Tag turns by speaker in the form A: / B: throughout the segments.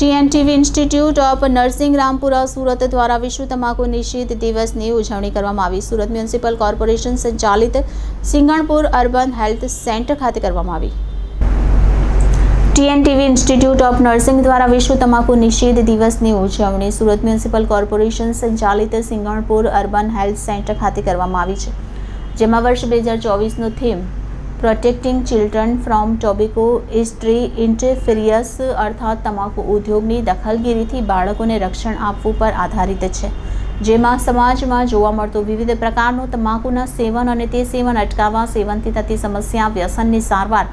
A: TNTV institute of nursing Rampura Surat દ્વારા વિશ્વ તમાકુ નિષેધ દિવસની ઉજવણી કરવામાં આવી. સુરત મ્યુનિસિપલ કોર્પોરેશન સંચાલિત સિંગણપુર અર્બન હેલ્થ સેન્ટર ખાતે કરવામાં આવી. ટીએનટીવી ઇન્સ્ટિટ્યૂટ ઓફ નર્સિંગ દ્વારા વિશ્વ તમાકુ નિષેધ દિવસની ઉજવણી સુરત મ્યુનિસિપલ કોર્પોરેશન સંચાલિત સિંગણપુર અર્બન હેલ્થ સેન્ટર ખાતે કરવામાં આવી છે. જેમાં વર્ષ બે હજાર ચોવીસનો theme protecting children from tobacco industry interference અર્થાત તમાકુ ઉદ્યોગની દખલગીરીથી બાળકોને રક્ષણ આપવું પર આધારિત છે. જેમાં સમાજમાં જોવા મળતું વિવિધ પ્રકારનું તમાકુના સેવન અને તે સેવન અટકાવવા, સેવનથી થતી સમસ્યા, વ્યસનની સારવાર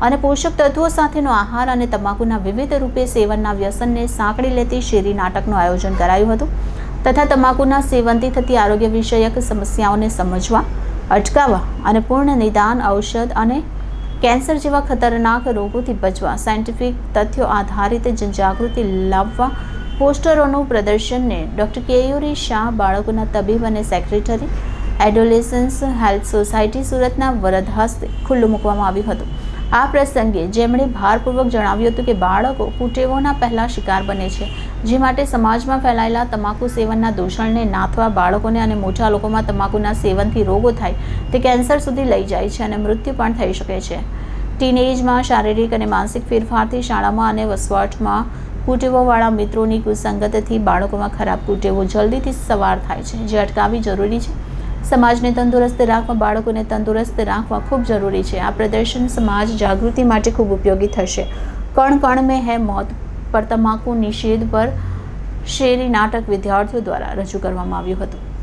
A: અને પોષક તત્વો સાથેનો આહાર અને તમાકુના વિવિધ રૂપે સેવનના વ્યસનને સાંકળી લેતી શેરી નાટકનું આયોજન કરાયું હતું. તથા તમાકુના સેવનથી થતી આરોગ્ય વિષયક સમસ્યાઓને સમજવા અટકાવવા અને પૂર્ણ નિદાન ઔષધ અને કેન્સર જેવા ખતરનાક રોગોથી બચવા, સાયન્ટિફિક તથ્યો આધારિત જનજાગૃતિ લાવવા, પોસ્ટરોનું પ્રદર્શનને ડૉક્ટર કેયુરી શાહ બાળકોના તબીબ અને સેક્રેટરી, એડોલેસન્સ હેલ્થ સોસાયટી સુરતના વરદ હસ્તે ખુલ્લું મૂકવામાં આવ્યું હતું. આ પ્રસંગે જેમણે ભારપૂર્વક જણાવ્યું હતું કે બાળકો કુટેવોના પહેલા શિકાર બને છે, જે માટે સમાજમાં ફેલાયેલા તમાકુ સેવનના દૂષણને નાથવા બાળકોને અને મોટા લોકોમાં તમાકુના સેવનથી રોગો થાય તે કેન્સર સુધી લઈ જાય છે અને મૃત્યુ પણ થઈ શકે છે. ટીનેજમાં શારીરિક અને માનસિક ફેરફારથી શાળામાં અને વસવાટમાં કુટેવોવાળા મિત્રોની કુસંગતથી બાળકોમાં ખરાબ કુટેવો જલ્દીથી સવાર થાય છે, જે અટકાવવી જરૂરી છે. સમાજને તંદુરસ્ત રાખવા, બાળકોને તંદુરસ્ત રાખવા ખૂબ જરૂરી છે. આ પ્રદર્શન સમાજ જાગૃતિ માટે ખૂબ ઉપયોગી થશે. કણ કણ મેં હે મોત, પર તમાકુ નિષેધ પર શેરી નાટક વિદ્યાર્થીઓ દ્વારા રજૂ કરવામાં આવ્યું હતું.